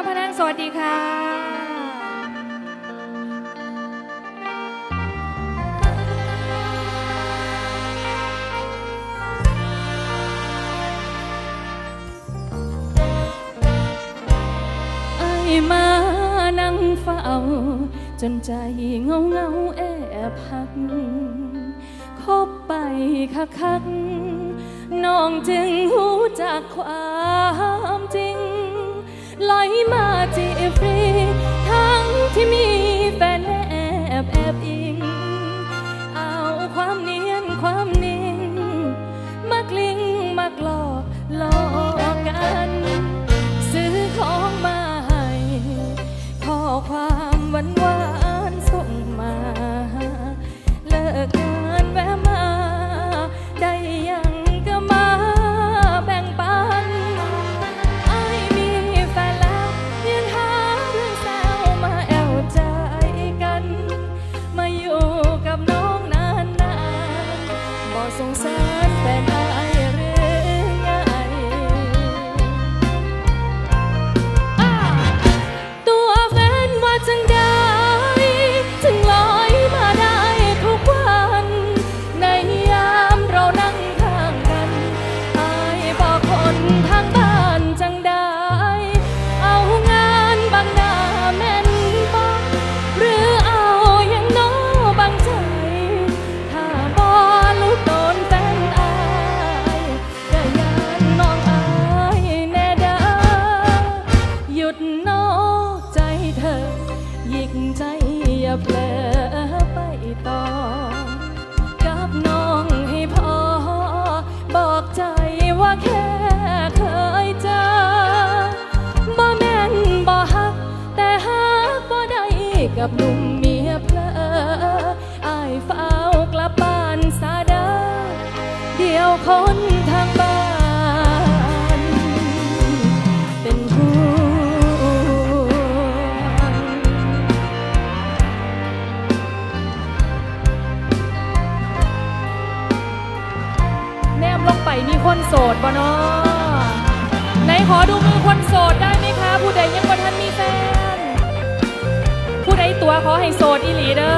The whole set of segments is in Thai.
ข้าพนังสวัสดีค่ะ ไอ้มานั่งเฝ้า จนใจเงาเงาแอบหักคบไปคักคักน้องจึงหูจากความจริง ลอยมาจีฟรี ทั้งที่มีแฟนแอบแอบอิง เอาความเนียนความนิ่ง มากลิ้งมากหลอกหลอกกัน อย่าเผลอไปต่อ กับน้องให้พอ บอกใจว่าแค่เคยเจอบ่แม่นบ่ฮัก แต่ฮักบ่ได้กับหนุ่มเมียเพลออายเฝ้ากลับบ้านสาเดอเดียวคน คนโสดบ่เนาะไหนขอดูมือคนโสดได้ไหมคะ ผู้ใดยังบ่ทันมีแฟน ผู้ใดตัวขอให้โสดอีหลีเด้อ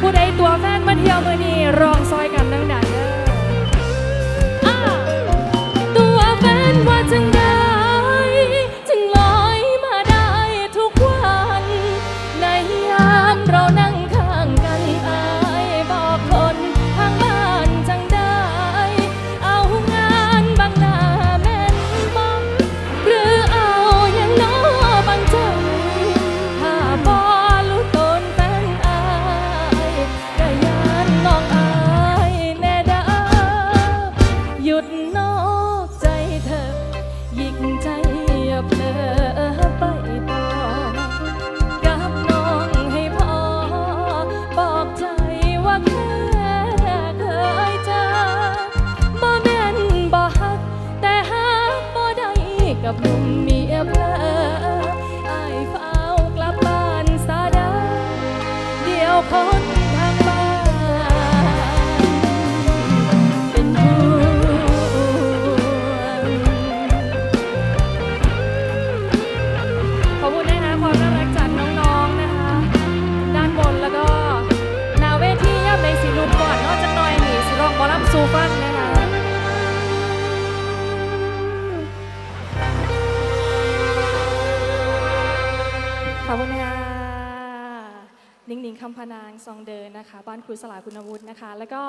ผู้ใดตัวแฟนมาเที่ยวมือนี้รองซอยกันดังเด้อ กับหนุ่มเมียเพลออายเฝ้ากลับบ้านสาดาเดี๋ยวคนทางบ้านเป็นห่วงขอบคุณนะคะความน่ารักจากน้องๆนะคะ ด้านบนแล้วก็หนาเวทีย่ำในสีลูกก่อนนอกจากหน้อยนี่สิรองบอลลัมซูฟันนะ ขอบคุณค่ะนิ่งๆคำพนางซองเดินนะคะ บ้านครูสลาคุณวุฒินะคะ แล้วก็